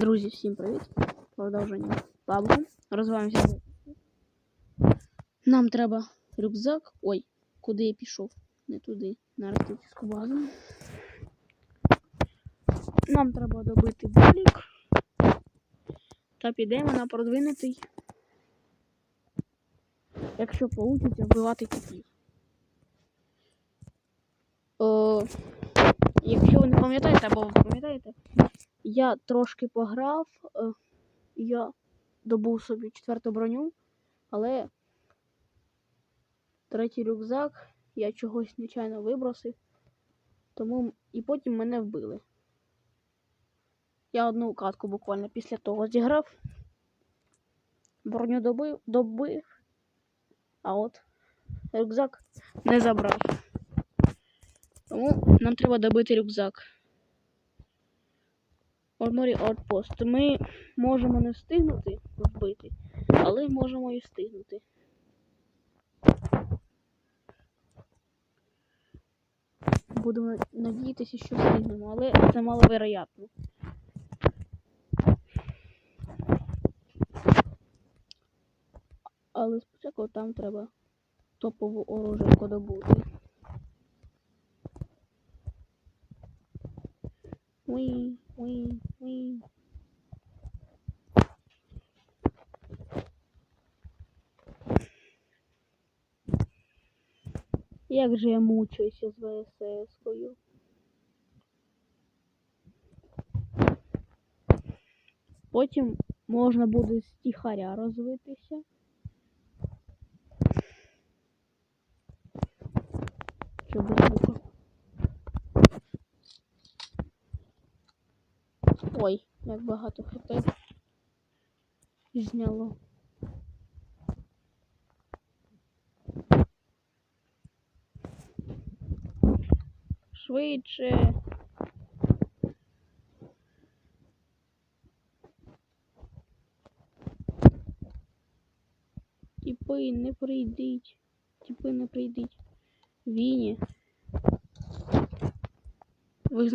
Друзі, всім привіт! Продовження PUBG. Розвиваємося. Нам треба рюкзак. Ой, куди я пішов? Не туди, на артистську базу. Нам треба добити болік. Та підемо на продвинутий. Якщо вийде вбивати китів. О, якщо ви не пам'ятаєте, або ви пам'ятаєте, я трошки пограв, е, я добув собі четверту броню, але третій рюкзак я чогось нечайно вибросив, тому і потім мене вбили. Я одну катку буквально після того зіграв, броню добив, добив, а от рюкзак не забрав. Тому нам треба добити рюкзак. Арморі Outpost. Ми можемо не встигнути вбити, але можемо і встигнути. Будемо надіятися, що встигнемо, але це маловероятно. Але спочатку там треба топову оружейку добути. Уи, уи, Як же я мучуюся з ВСС-кою. Потім можна буде з тихаря розвитися. Щоб Ой, як багато хп зняло. Швидше. Тіпи не прийдіть. Тіпи не прийдіть. Віні. Ви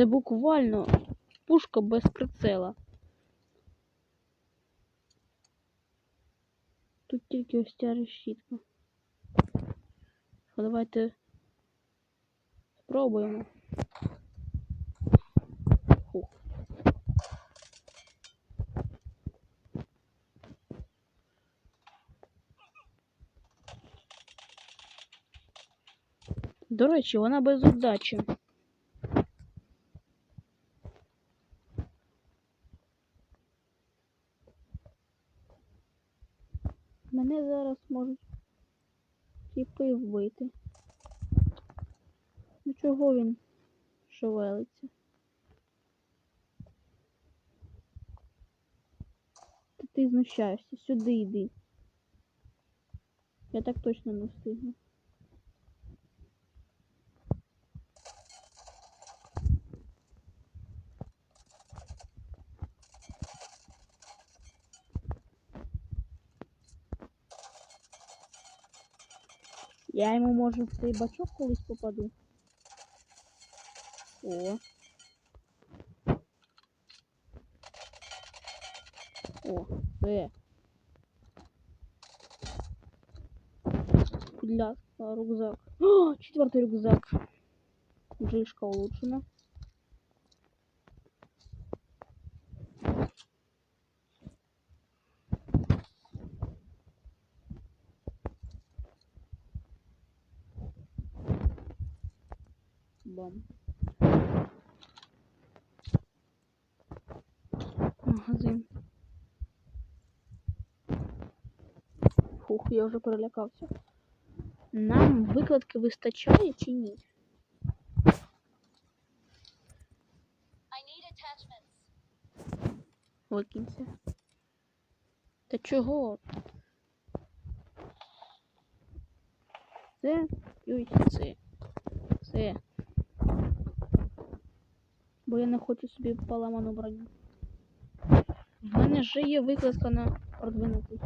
Це буквально пушка без прицела. Тут тільки ось ця решітка. Давайте спробуємо. Фух. До речі, вона без удачі. Мене зараз можуть тіпи вбити. Ну чого він шевелиться? Та ти знущаєшся, сюди йди. Я так точно не встигну. Я йому може в цей бачок колись попаду. О. О. Будь ласка, рюкзак. О, четвертый рюкзак. Джишка улучшена. Бам. Магазин. Фух, я вже перелякався. Нам викладки вистачає чи ні? I need attachments. Викинься. Та чого? Це і. Це. Бо я не хочу собі поламану броню. В мене вже є викладка на продвинутий.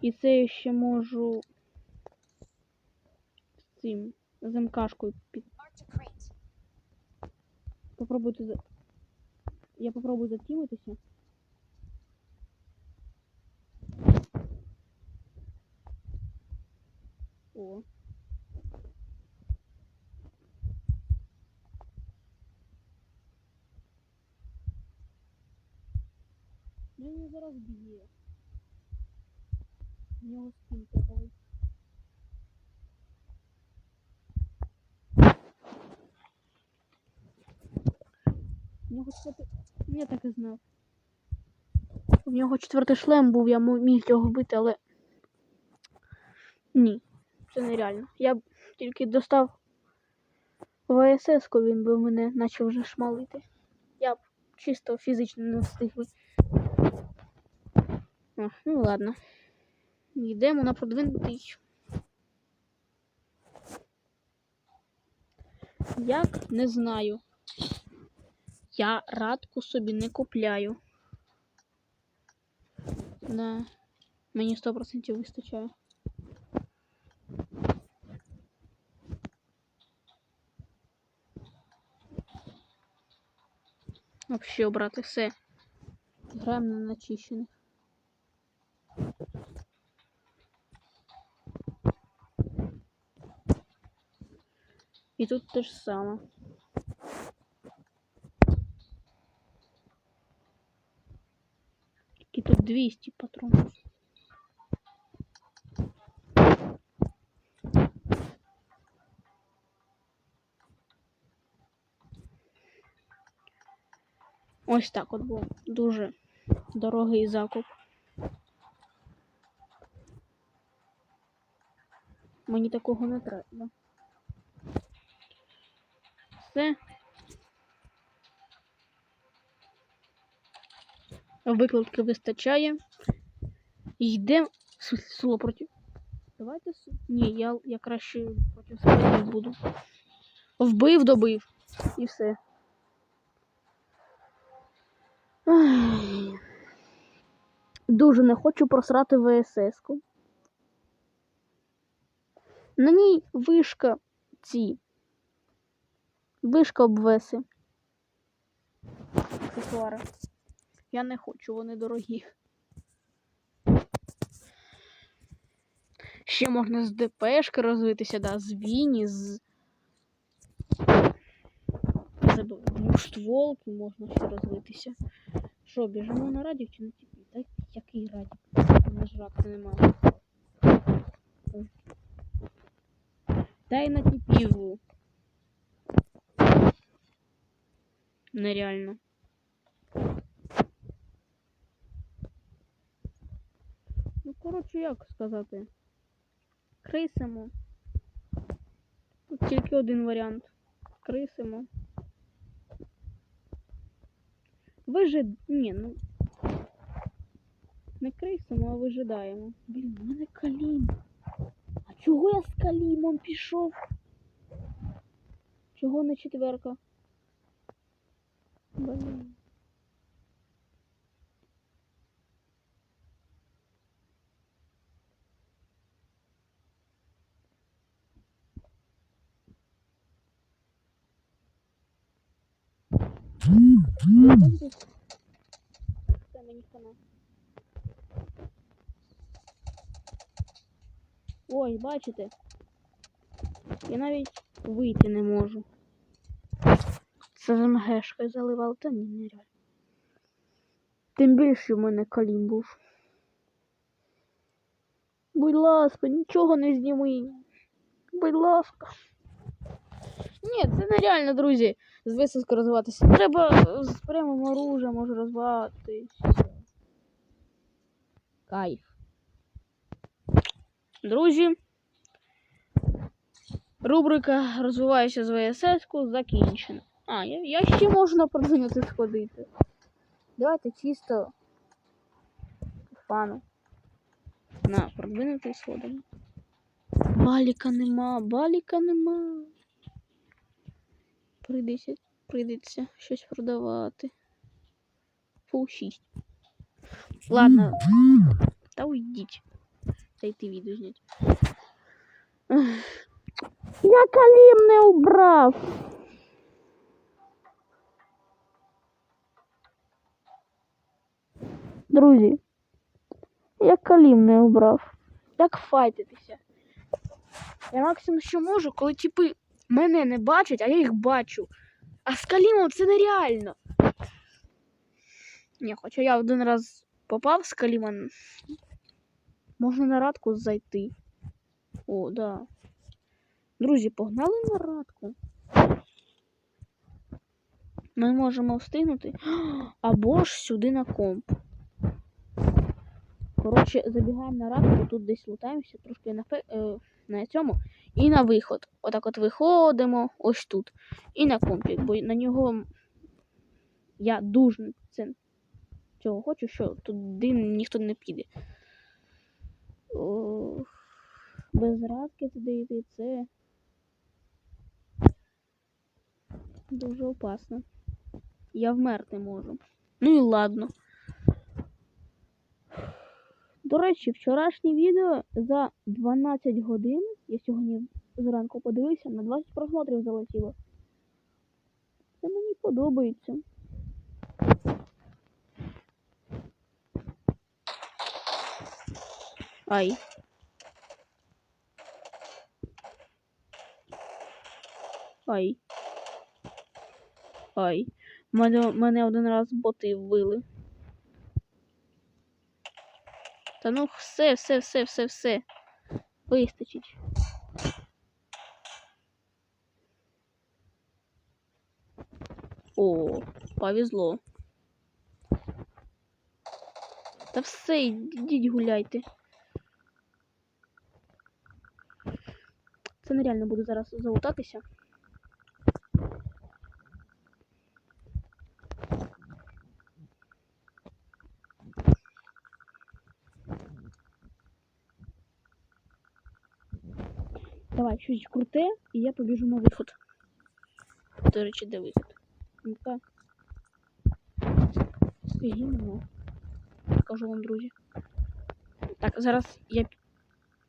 І це я ще можу з цим з МКшкою під. Попробуйте за. Я попробую затімитися. О. Він зараз б'є. В нього скін теповий. В нього четвертий. Я так і знав. У нього четвертий шлем був, я міг його вбити, але. Ні, це нереально. Я б тільки достав ВСС, ку він би мене почав вже шмалити. Я б чисто фізично не встиг. О, ну ладно. Йдемо на продвинутий. Як не знаю. Я радку собі не купляю. Да. Мені 100% вистачає. Вообще обрати все. Граємо на начищених. І тут те ж саме. Тільки тут 200 патронів. Ось так от був дуже дорогий закуп. Мені такого не треба. Все. Викладки вистачає. Йдемо. Село проти. Давайте Ні, я, я краще проти своєї буду. Вбив, добив. І все. Дуже не хочу просрати ВСС-ку. На ній вишка ці. Вишка обвеси. Аксесуари. Я не хочу, вони дорогі. Ще можна з ДПшки розвитися, да, з Віні, з. двостволки можна ще розвитися. Що, біжимо на радік чи на тіпі? Та який радік? На жрати немає. Дай на тіпіву. Нереально. Ну, коротше, як сказати. Крисимо. Тут тільки один варіант. Крисимо. Вижид... Ні, ну. Не крисимо, а вижидаємо. Блін, у мене калім. А чого я з калімом пішов? Чого не четверка? Блін. Це мені хана. Ой, бачите? Я навіть вийти не можу. Це з МГшкою заливав, та ні, нереально. Тим більше в мене калім був. Будь ласка, нічого не зніми. Будь ласка. Ні, це нереально, друзі, з висадкою розвиватися. Треба з прямим оружием може розвиватись. Кайф. Друзі. Рубрика Розвиваюся з ВСС закінчена. А, я, я ще можу на продвинути сходити. Давайте чисто фану. На, продвинутий сходимо. Баліка нема, баліка нема. Прийдеться, прийдеться щось продавати. Фул 6. Ладно. Та уйдіть. хочете йти відео зняти. Ех. Я калім не убрав. Друзі, я калім не убрав. Як файтитися? Я максимум що можу, коли типи мене не бачать, а я їх бачу. А з калімом це нереально. Ні, хоча я один раз попав з каліма. Можна на радку зайти. О, да. Друзі, погнали на радку. Ми можемо встигнути. Або ж сюди на комп. Коротше, забігаємо на радку, тут десь лутаємося, трошки на, е, на цьому. І на виход. Отак от виходимо ось тут. І на компік, бо на нього я дуже це цього хочу, що туди ніхто не піде. Ох, без радки туди йти це дуже опасно. Я вмерти можу. Ну і ладно. До речі, вчорашнє відео за 12 годин, я сьогодні зранку подивився, на 20 просмотрів залетіло. Це мені подобається. Ай. Ай. Ай. Мене, мене один раз боти вбили. Та ну все, все, все, все, все. Вистачить. О, повезло. Та все, ідіть гуляйте. Це нереально буде зараз залутатися. Давай, щось круте, і я побіжу на виход. До речі, де виход? Ну-ка. Гімно. Скажу вам, друзі. Так, зараз я.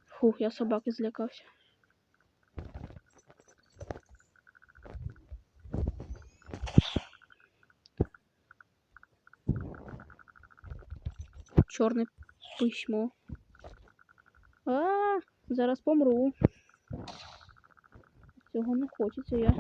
Фух, я собаки злякався. Чорне письмо. А, зараз помру. Цього не хочеться я.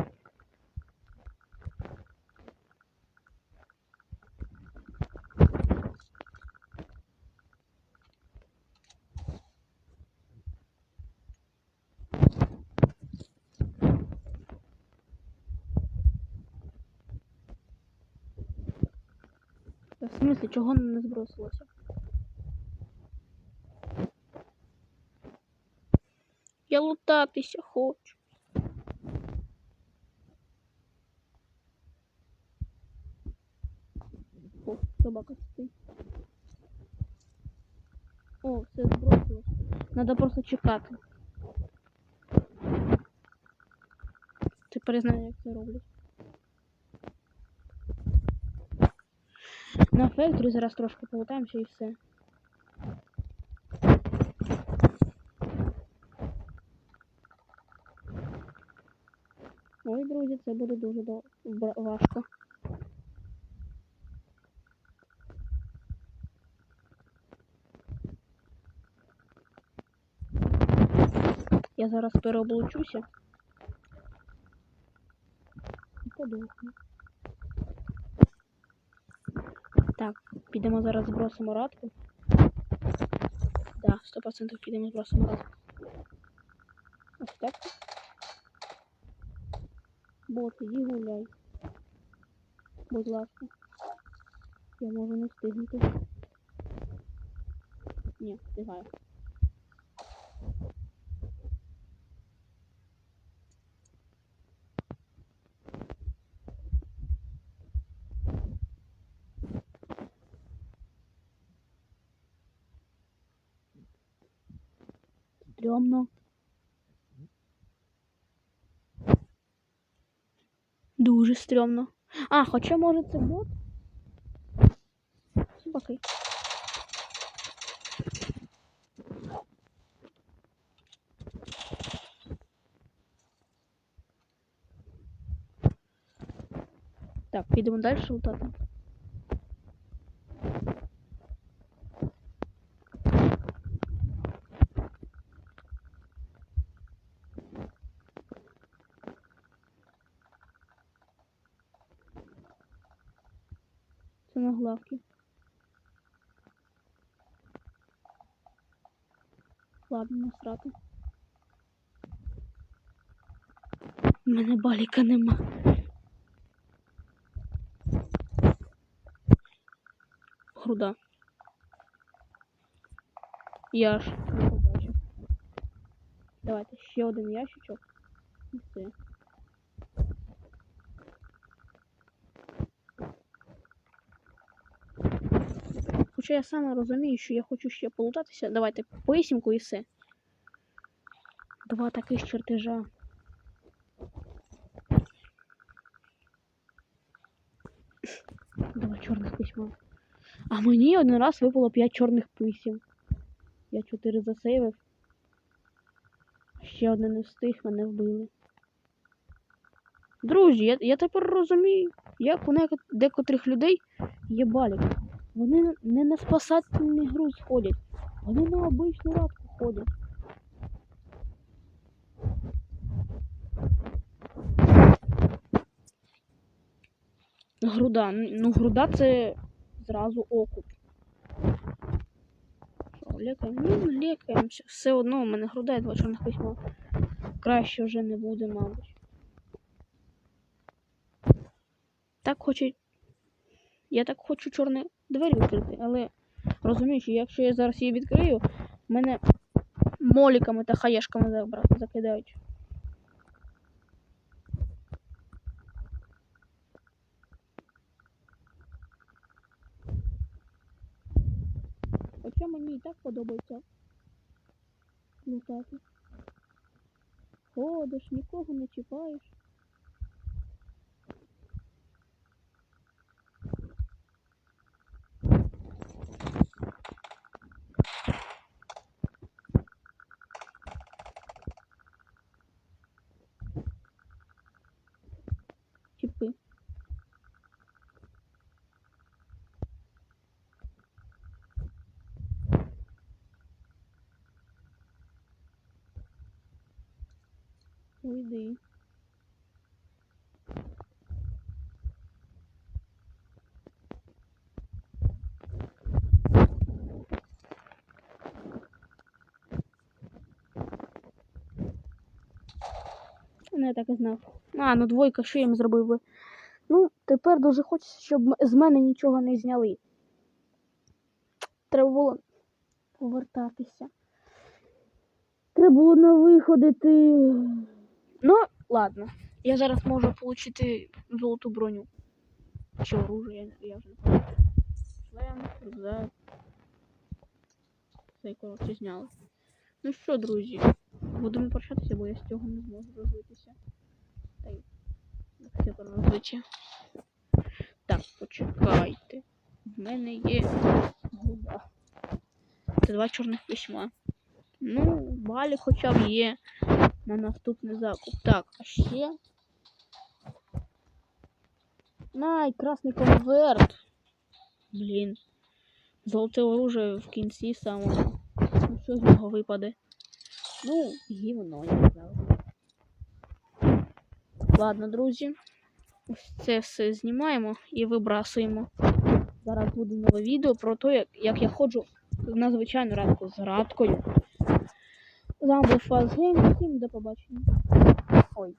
В смысле, чого не збросилося? Я лутатися хочу. О, собака стоїть. О, все збросилось. Надо просто чекати. Тепер я знаю, як це роблять. На фекторі зараз трошки полутаємося і все. Ой, друзі, це буде дуже важко. Я зараз переоблучуся. І подохну. Так, підемо зараз збросимо радку. Да, 100% підемо збросимо радку. Ось так. Бот, іди гуляй. Будь ласка. Я можу не встигнути. Ні, встигаю. стрьомно. Дуже стрёмно. А, хоча може це бот. Собаки. Так, підемо далі лутати. Ладно, насрати. У мене баліка нема. Груда. Я ж не побачив. Давайте ще один ящичок. І все. Хоча я саме розумію, що я хочу ще полутатися. Давайте поїсімку і все. Два таких чертежа. Два чорних письма. А мені один раз випало 5 чорних писем. Я 4 засейвив. Ще одне не встиг, мене вбили. Друзі, я, я тепер розумію, як у декотрих людей є балік. Вони не на спасательний груз ходять, вони на обичну радку ходять. Груда. Ну, груда це зразу окуп. Лікаємо? Ну, лікаємося. Все одно у мене груда два чорних письма. Краще вже не буде, мабуть. Так хочу. Я так хочу чорні двері відкрити, але розумію, що якщо я зараз її відкрию, мене моліками та хаєшками закидають. Хоча мені і так подобається лутати. Ходиш, нікого не чіпаєш. Ну, я так і знав. А, ну двойка, що я їм зробив би? Ну, тепер дуже хочеться, щоб з мене нічого не зняли. Треба було повертатися. Треба було на виходити. Ну, ладно. Я зараз можу отримати золоту броню. Чи оружие, я, вже не пам'ятаю. Шлем, рюкзак. Все, коротше, зняли. Ну що, друзі, будемо прощатися, бо я з цього не зможу розвитися. Та й як це розвиття. Так, почекайте. В мене є губа. Це два чорних письма. Ну, балі хоча б є на наступний закуп. Так, а ще. Най, красний конверт. Блін. Золоте оружие в кінці самого. Ну, що з нього випаде? Ну, гівно, я завжди. Ладно, друзі. Це все знімаємо і вибрасуємо. Зараз буде нове відео про те, як я ходжу на звичайну радку з радкою. З вами був Фазгейм. Всім до побачення. Ой.